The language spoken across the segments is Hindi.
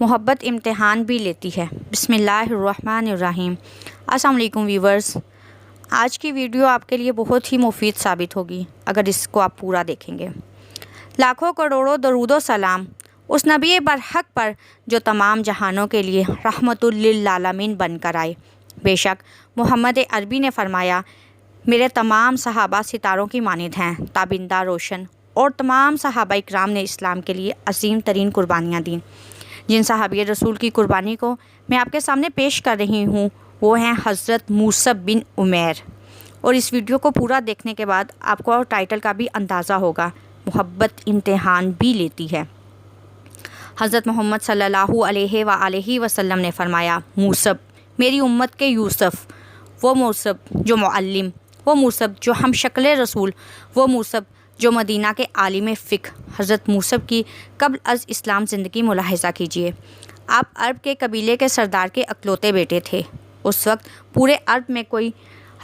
मोहब्बत इम्तहान भी लेती है। बिसमीम अस्सलाम वालेकुम वीवर्स आज की वीडियो आपके लिए बहुत ही मुफीद साबित होगी, अगर इसको आप पूरा देखेंगे। लाखों करोड़ों दरूदो सलाम उस नबी बरहक पर जो तमाम जहानों के लिए रहमतुल्लिलामीन बनकर आए। बेशक मोहम्मद अरबी ने फरमाया, मेरे तमाम सहाबा सितारों की मानद हैं, ताबिंदा रोशन और तमाम सहाबा इक्राम ने इस्लाम के लिए अजीम तरीन कुर्बानियाँ दी। जिन सहाबी रसूल की कुर्बानी को मैं आपके सामने पेश कर रही हूँ, वो हैं हज़रत मूसब बिन उमेर। और इस वीडियो को पूरा देखने के बाद आपको और टाइटल का भी अंदाज़ा होगा, मोहब्बत इम्तहान भी लेती है। हज़रत मोहम्मद अलैहि वसल्लम ने फ़रमाया, मूसब, मेरी उम्मत के यूसुफ, वो मूसब जो मुअल्लिम, वो मूसब जो हम शक्ल रसूल, वो मूसब जो मदीना के आलिम फ़िक हज़रत मूसब की कबल अज़ इस्लाम ज़िंदगी मुलाहजा कीजिए। आप अरब के कबीले के सरदार के अकलौते बेटे थे। उस वक्त पूरे अरब में कोई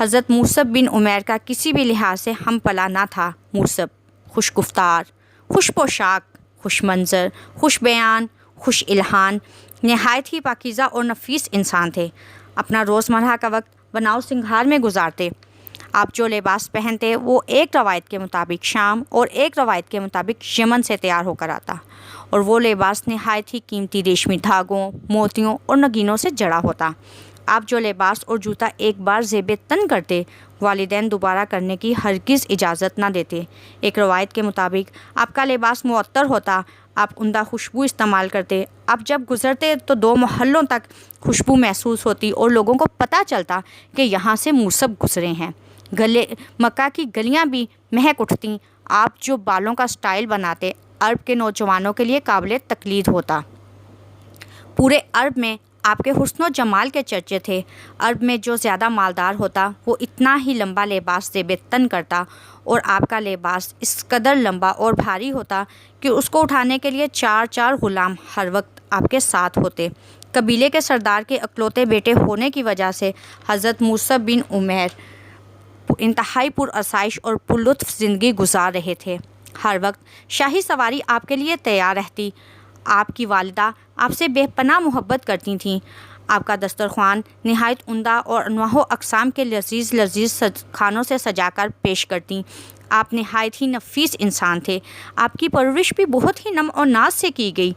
हज़रत मूसब बिन उमैर का किसी भी लिहाज से हम पला ना था। मूसब खुश गुफ्तार खुश पोशाक खुश मंज़र खुश बयान खुश इल्हान नहायत ही पाकिज़ा और नफीस इंसान थे। अपना रोज़मर्रा का वक्त बनाव सिंगार में गुजारते। आप जो लिबास पहनते, वो एक रवायत के मुताबिक शाम और एक रवायत के मुताबिक यमन से तैयार होकर आता। और वो लिबास नहायत ही कीमती रेशमी धागों, मोतियों और नगीनों से जड़ा होता। आप जो लिबास और जूता एक बार जेब तन करते, वालदेन दोबारा करने की हरगिज़ इजाज़त ना देते। एक रवायत के मुताबिक, आपका लिबास मुअत्तर होता, आप उमदा खुशबू इस्तेमाल करते। आप जब गुज़रते तो दो महलों तक खुशबू महसूस होती और लोगों को पता चलता कि यहाँ से मूसब गुजरे हैं। गले, मक्का की गलियाँ भी महक उठती। आप जो बालों का स्टाइल बनाते, अरब के नौजवानों के लिए काबिल तकलीद होता। पूरे अरब में आपके हुस्न जमाल के चर्चे थे। अरब में जो ज़्यादा मालदार होता, वो इतना ही लंबा लिबास से बेतन करता और आपका लिबास इस कदर लंबा और भारी होता कि उसको उठाने के लिए चार चार गुलाम हर वक्त आपके साथ होते। कबीले के सरदार के अकलौते बेटे होने की वजह से हज़रत मूसब बिन उमेर इंतहाई पुरसाइश और पुलुत्फ ज़िंदगी गुजार रहे थे। हर वक्त शाही सवारी आपके लिए तैयार रहती। आपकी वालदा आपसे बेपना मोहब्बत करती थीं। आपका दस्तरखान नहायत उमदा और अनवाह अकसाम के लजीज़ लजीज़ खानों से सजा कर पेश करती। आप नहायत ही नफीस इंसान थे। आपकी परवरिश भी बहुत ही नम और नाज से की गई।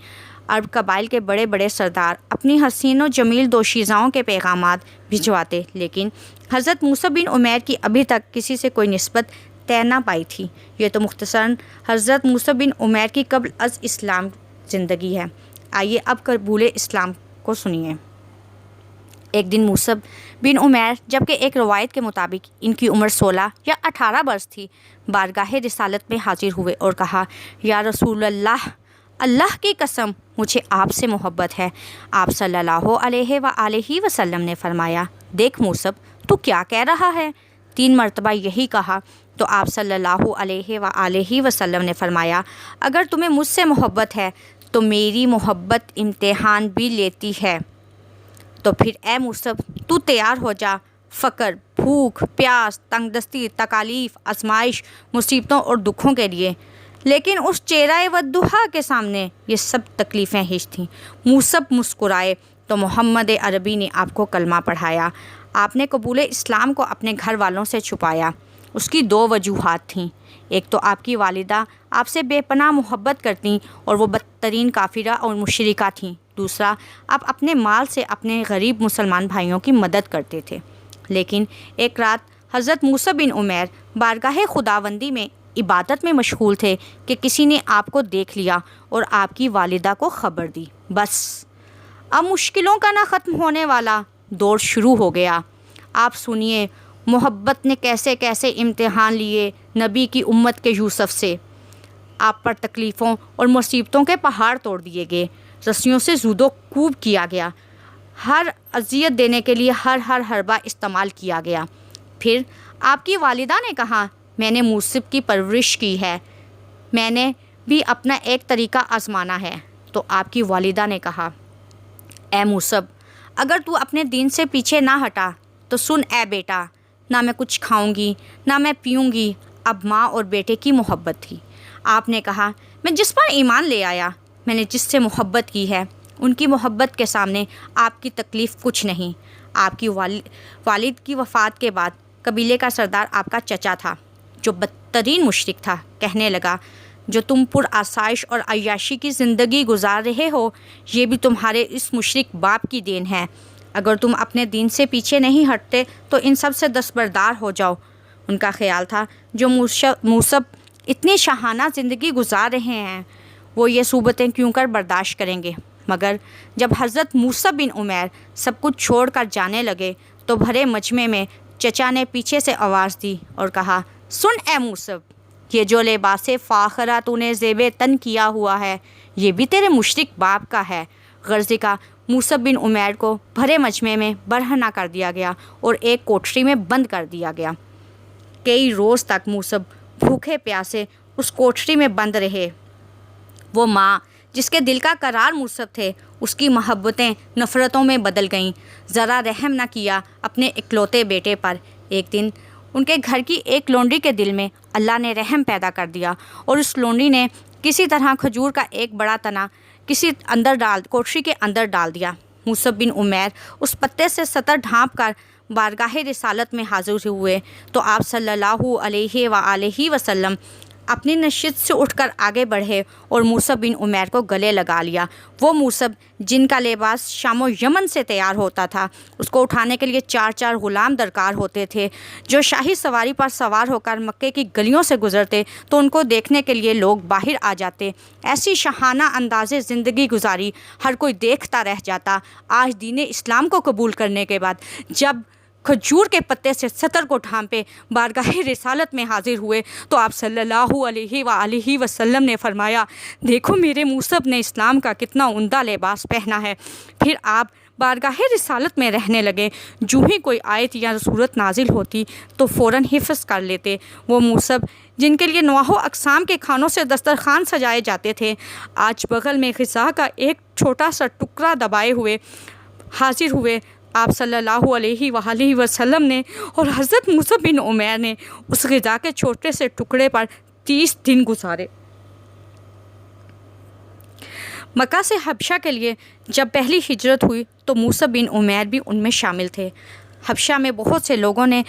अरब कबाइल के बड़े बड़े सरदार अपनी हसीन व जमील दोशीज़ाओं के पैगाम भिजवाते, लेकिन हज़रत मूसा बिन उमैर की अभी तक किसी से कोई नस्बत तय ना पाई थी। ये तो मुख्तसर हज़रत मूसा बिन उमैर की कबल अज़ इस्लाम ज़िंदगी है। आइए अब कबूल इस्लाम को सुनिए। एक दिन मूसब बिन उमैर, जबकि एक रवायत के मुताबिक इनकी उम्र सोलह या अठारह बरस थी, बारगाह रिसालत में हाजिर हुए और कहा, या रसूल अल्लाह अल्लाह की कसम, मुझे आपसे मोहब्बत है। आप सल्लल्लाहु अलैहि व वसल्लम ने फरमाया, देख मूसब, तू क्या कह रहा है? तीन मरतबा यही कहा तो आप सल्लल्लाहु अलैहि व वसल्लम ने फरमाया, अगर तुम्हें मुझसे मोहब्बत है तो मेरी मोहब्बत इम्तहान भी लेती है। तो फिर ए मूसब, तू तैयार हो जा। फ़कर, भूख, प्यास, तंगदस्ती, तकालीफ, आजमाइश, मुसीबतों और दुखों के लिए। लेकिन उस चेहरा वदुहा के सामने ये सब तकलीफ़ें हिश थीं। मूसब मुस्कुराए तो मोहम्मद अरबी ने आपको कलमा पढ़ाया। आपने कबूल इस्लाम को अपने घर वालों से छुपाया। उसकी दो वजूहत थीं। एक तो आपकी वालिदा आपसे बेपनाह मोहब्बत करती और वो बदतरीन काफिरा और मुशरिका थीं। दूसरा, आप अपने माल से अपने गरीब मुसलमान भाइयों की मदद करते थे। लेकिन एक रात हज़रत मूसा बिन उमैर बारगाह खुदाबंदी में इबादत में मशगूल थे कि किसी ने आपको देख लिया और आपकी वालिदा को ख़बर दी। बस। अब मुश्किलों का ना ख़त्म होने वाला दौर शुरू हो गया। आप सुनिए, मोहब्बत ने कैसे कैसे इम्तहान लिए नबी की उम्मत के यूसुफ से। आप पर तकलीफ़ों और मुसीबतों के पहाड़ तोड़ दिए गए। रस्सियों से जूदो कूब किया गया। हर अजियत देने के लिए हर हर हरबा इस्तेमाल किया गया। फिर आपकी वालिदा ने कहा मैंने मूसिब की परवरिश की है। मैंने भी अपना एक तरीका आजमाना है तो आपकी वालिदा ने कहा। ए मूसब अगर तू अपने दिन से पीछे ना हटा तो सुन ए बेटा, ना मैं कुछ खाऊँगी, ना मैं पीऊँगी। अब माँ और बेटे की मोहब्बत थी। आपने कहा, मैं जिस पर ईमान ले आया, मैंने जिससे मोहब्बत की है, उनकी मोहब्बत के सामने आपकी तकलीफ़ कुछ नहीं। आपकी वालिद वालिद की वफ़ात के बाद कबीले का सरदार आपका चचा था। जो बदतरीन मुशरक था, कहने लगा, जो तुम पुर आसाइश और अयाशी की ज़िंदगी गुजार रहे हो, ये भी तुम्हारे इस मुशरक बाप की देन है। अगर तुम अपने दीन से पीछे नहीं हटते तो इन सबसे दस्बरदार हो जाओ। उनका ख्याल था, जो मूसब इतनी शहाना ज़िंदगी गुजार रहे हैं, वो ये सूबतें क्यों कर बर्दाश्त करेंगे? मगर जब हज़रत मूसा बिन उमैर सब कुछ छोड़ कर जाने लगे तो भरे मजमे में चचा ने पीछे से आवाज़ दी और कहा सुन ए मूसब, ये जो लिबास फ़ाखरा तूने जेब तन किया हुआ है, ये भी तेरे मुशरक बाप का है। गर्जी का, मूसब बिन उमैर को भरे मजमे में बरहना कर दिया गया और एक कोठरी में बंद कर दिया गया। कई रोज़ तक मूसब भूखे प्यासे उस कोठरी में बंद रहे। वो माँ, जिसके दिल का करार मुसब थे, उसकी मोहब्बतें नफ़रतों में बदल गईं। ज़रा रहम न किया अपने इकलौते बेटे पर। एक दिन उनके घर की एक लोंडी के दिल में अल्लाह ने रहम पैदा कर दिया और उस लोंडी ने किसी तरह खजूर का एक बड़ा तना किसी अंदर डाल, कोठरी के अंदर डाल दिया। मूसब बिन उमैर उस पत्ते से सतर ढाँप कर बारगाह रिसालत में हाजिर हुए। तो आप सल्लल्लाहु अलैहि व वसल्लम अपनी नशित से उठकर आगे बढ़े और मूसब बिन उमैर को गले लगा लिया। वो मूसब, जिनका लिबास शामो यमन से तैयार होता था, उसको उठाने के लिए चार चार ग़ुलाम दरकार होते थे। जो शाही सवारी पर सवार होकर मक्के की गलियों से गुज़रते तो उनको देखने के लिए लोग बाहर आ जाते। ऐसी शहाना अंदाज ज़िंदगी गुजारी हर कोई देखता रह जाता। आज दीन इस्लाम को कबूल करने के बाद, जब खजूर के पत्ते से सतर को ढांपे बारगाह रिसालत में हाजिर हुए। तो आप सल्लल्लाहु अलैहि वसल्लम ने फरमाया, देखो मेरे मूसब ने इस्लाम का कितना उमदा लिबास पहना है। फिर आप बारगाह रिसालत में रहने लगे। जो ही कोई आयत या सूरत नाजिल होती तो फ़ौर हिफ्स कर लेते। वो मूसब, जिनके लिए नवाहो अकसाम के खानों से दस्तरखान सजाए जाते थे, आज बगल में ग़ज़ा का एक छोटा सा टुकड़ा दबाए हुए हाजिर हुए। आप सल्लल्लाहु अलैहि वसल्लम ने और हज़रत मूसा बिन उमैर ने उस गज़ा के छोटे से टुकड़े पर तीस दिन गुजारे। मक्का से हबशा के लिए जब पहली हिजरत हुई तो मूसा बिन उमैर भी उनमें शामिल थे। हबशा में बहुत से लोगों ने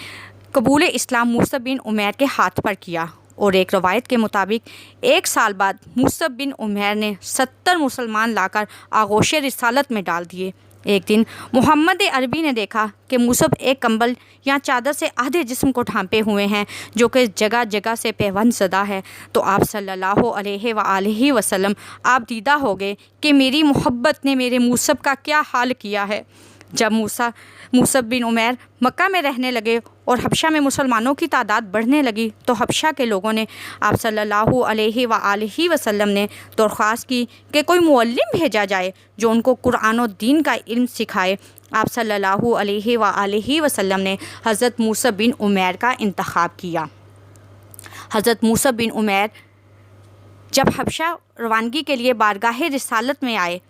कबूल इस्लाम मूसा बिन उमैर के हाथ पर किया। और एक रवायत के मुताबिक, एक साल बाद मूसब बिन उमेर ने सत्तर मुसलमान लाकर आगोश रिसालत में डाल दिए। एक दिन मोहम्मद अरबी ने देखा कि मूसब एक कंबल या चादर से आधे जिस्म को ढांपे हुए हैं, जो कि जगह जगह से पेवंद सदा है। तो आप सल्लल्लाहु अलैहि वसल्लम, आप दीदा हो गए कि मेरी मोहब्बत ने मेरे मूसब का क्या हाल किया है। जब मूसा मूसब बिन उमैर मक्का में रहने लगे और हबशा में मुसलमानों की तादाद बढ़ने लगी तो हबशा के लोगों ने आप सल्लल्लाहु अलैहि व वसल्लम ने दरख्वास्त की कि कोई मुअल्लिम भेजा जाए जो उनको कुरान और दीन का इल्म सिखाए। आप सल्लल्लाहु अलैहि व वसल्लम ने हज़रत मूसब बिन उमैर का इंतखब किया। हज़रत मूसब बिन उमैर जब हबशा रवानगी के लिए बारगाह रिसालत में आए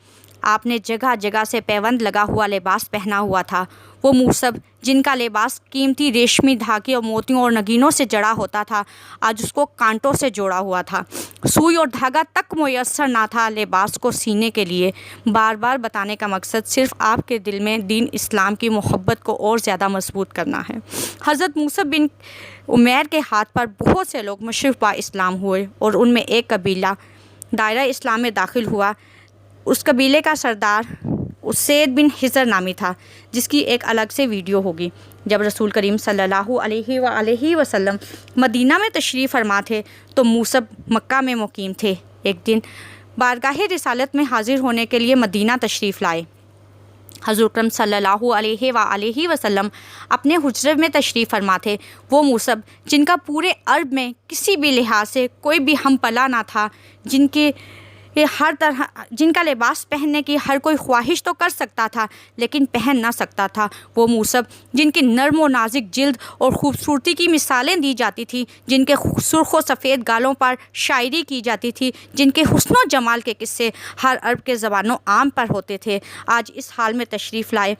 आपने जगह जगह से पैबंद लगा हुआ लिबास पहना हुआ था। वो मूसब जिनका लिबास कीमती रेशमी धागे और मोतियों और नगीनों से जड़ा होता था, आज उसको कांटों से जोड़ा हुआ था। सुई और धागा तक मैसर ना था लिबास को सीने के लिए। बार बार बताने का मकसद सिर्फ़ आपके दिल में दीन इस्लाम की मोहब्बत को और ज़्यादा मज़बूत करना है। हज़रत मूसब बिन उमैर के हाथ पर बहुत से लोग मशरफ इस्लाम हुए और उनमें एक कबीला दायरा इस्लाम में दाखिल हुआ। उस कबीले का सरदार उसैद बिन हिजर नामी था, जिसकी एक अलग से वीडियो होगी। जब रसूल करीम सल्लल्लाहु अलैहि वसल्लम मदीना में तशरीफ़ फरमा थे तो मूसब मक्का में मुकीम थे। एक दिन बारगाह रिसालत में हाजिर होने के लिए मदीना तशरीफ़ लाए। हजूर करम सल्लल्लाहु अलैहि वसल्लम अपने हज़रत में तशरीफ़ फरमा थे। वो मूसब, जिनका पूरे अरब में किसी भी लिहाज से कोई भी हम पला ना था, जिनके ये हर तरह, जिनका लिबास पहनने की हर कोई ख्वाहिश तो कर सकता था, लेकिन पहन ना सकता था। वो मूसब, जिनकी नरम व नाजिक जल्द और ख़ूबसूरती की मिसालें दी जाती थी, जिनके सुर्ख व सफ़ेद गालों पर शायरी की जाती थी, जिनके हुसन जमाल के किस्से हर अरब के ज़बानों आम पर होते थे। आज इस हाल में तशरीफ़ लाए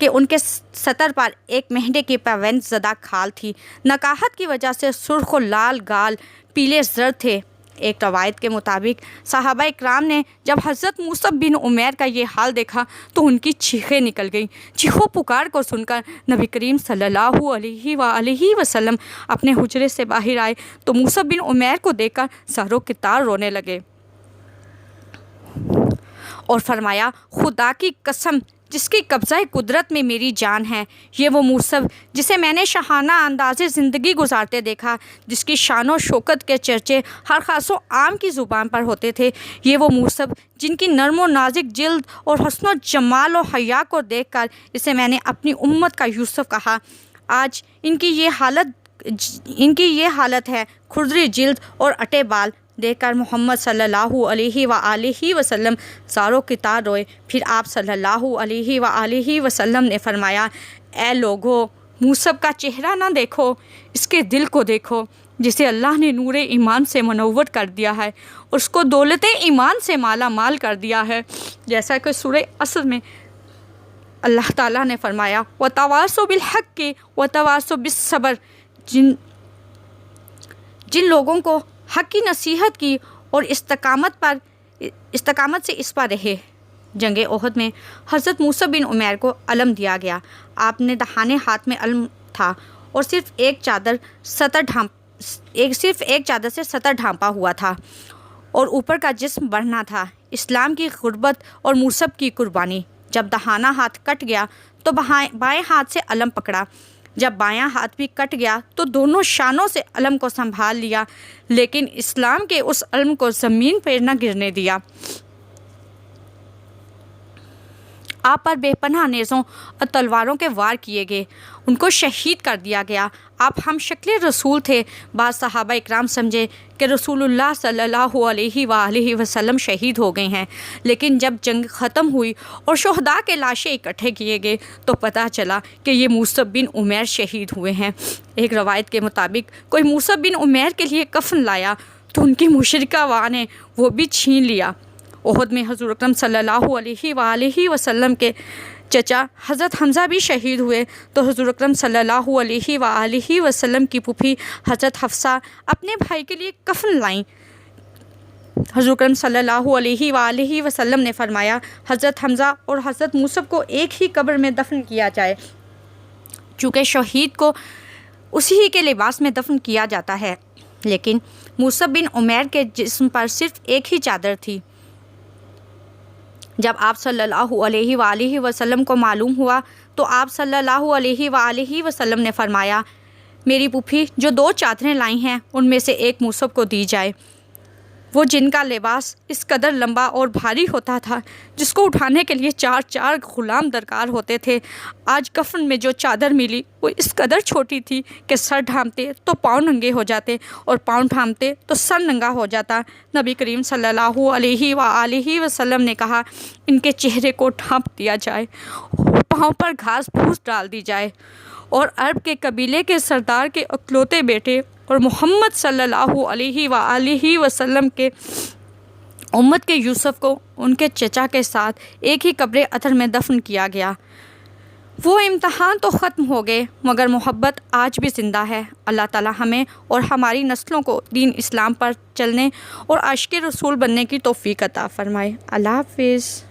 कि उनके सतर पर एक महीने की पवंद ज़दा खाल थी। नकाहत की वजह से सुर्ख लाल गाल पीले जर थे। एक रवायत के मुताबिक साहबा इक्राम ने जब हज़रत मूसब बिन उमैर का ये हाल देखा तो उनकी चीखें निकल गईं। चीखों पुकार को सुनकर नबी करीम अलैहि वसल्लम अपने हुजरे से बाहर आए तो मूसब बिन उमैर को देखकर सरों के तार रोने लगे और फरमाया, खुदा की कसम जिसकी कब्ज़ा कुदरत में मेरी जान है। ये वो मूसब जिसे मैंने शहाना अंदाज ज़िंदगी गुजारते देखा, जिसकी शान व शौकत के चर्चे हर खासो आम की ज़ुबान पर होते थे। ये वो मूसब जिनकी नरम व नाजिक जल्द और हसन जमाल और हया को देख कर इसे मैंने अपनी उम्मत का यूसुफ कहा। आज इनकी ये हालत इनकी ये हालत है खुरदरी जल्द और अटे बाल देखकर मोहम्मद सल्लल्लाहु अलैहि व वसल्लम सारों की तार रोए। फिर आप सल्लल्लाहु अलैहि वसल्लम ने फरमाया ए लोगो, मूसब का चेहरा ना देखो, इसके दिल को देखो, जिसे अल्लाह ने नूर ईमान से मनवर कर दिया है, उसको दौलत ईमान से माला माल कर दिया है। जैसा कि सूर्य असर में अल्लाह ताला ने फरमाया, व तवासो बिलहक के व तवासो बिसबर जिन जिन लोगों को हक की नसीहत की और इस्तकामत पर, इस्तकामत से इस पर रहे। जंग ओहद में हज़रत मूसा बिन उमैर को अलम दिया गया। आपने दहाने हाथ में अलम था और सिर्फ़ एक चादर सतर ढांप, एक, सिर्फ़ एक चादर से सतर ढांपा हुआ था और ऊपर का जिस्म बढ़ना था। इस्लाम की गुर्बत और मूसब की कुर्बानी। जब दहाना हाथ कट गया तो बाएँ हाथ से अलम पकड़ा। जब बायां हाथ भी कट गया तो दोनों शानों से अलम को संभाल लिया, लेकिन इस्लाम के उस अलम को ज़मीन पर न गिरने दिया। आप पर बेपनाह नेज़ों और तलवारों के वार किए गए। उनको शहीद कर दिया गया। आप हम शक्ल रसूल थे, बाद सहाबा इकराम समझे कि रसूलुल्लाह सल्लल्लाहु अलैहि वसल्लम शहीद हो गए हैं। लेकिन जब जंग ख़त्म हुई और शहदा के लाशें इकट्ठे किए गए तो पता चला कि ये मूसब बिन उमैर शहीद हुए हैं। एक रवायत के मुताबिक, कोई मूसब बिन उमैर के लिए कफन लाया तो उनकी मुशरका वाह ने वो भी छीन लिया। ओहद में हजूर अक्रम सल्लल्लाहु अलैहि के चचा हज़रत हमज़ा भी शहीद हुए। तो हजूर अक्रम सल्लल्लाहु अलैहि की पुफी हज़रत हफ्सा अपने भाई के लिए कफन लाईं। हजूर अक्रम सल्लल्लाहु ने फरमाया, हज़रत हमज़ा और हज़रत मूसब को एक ही कब्र में दफन किया जाए। चूँकि शहीद को उसी के लिबास में दफन किया जाता है। लेकिन मूसब बिन उमैर के जिस्म पर सिर्फ़ एक ही चादर थी। जब आप सल्लल्लाहु अलैहि वसल्लम को मालूम हुआ तो आप सल्लल्लाहु अलैहि वसल्लम ने फरमाया, मेरी पुफी, जो दो चादरें लाई हैं, उनमें से एक मूसब को दी जाए। वो जिनका लिबास इस कदर लंबा और भारी होता था, जिसको उठाने के लिए चार चार गुलाम दरकार होते थे। आज कफन में जो चादर मिली, वो इस कदर छोटी थी कि सर ढांपते तो पाँव नंगे हो जाते और पाँव ढांपते तो सर नंगा हो जाता। नबी करीम सल्लल्लाहु अलैहि व वसल्लम ने कहा, इनके चेहरे को ढांप दिया जाए, पाँव पर घास फूस डाल दी जाए और अरब के कबीले के सरदार के अकलौते बेटे और मोहम्मद सल्लल्लाहु अलैहि वसल्लम के उम्मत के यूसुफ को उनके चचा के साथ एक ही कब्र अथर में दफन किया गया। वो इम्तहान तो ख़त्म हो गए, मगर मोहब्बत आज भी ज़िंदा है। अल्लाह ताला हमें और हमारी नस्लों को दीन इस्लाम पर चलने और आशिक रसूल बनने की तोफ़ी अता फ़रमाए। अल्लाह हाफिज़।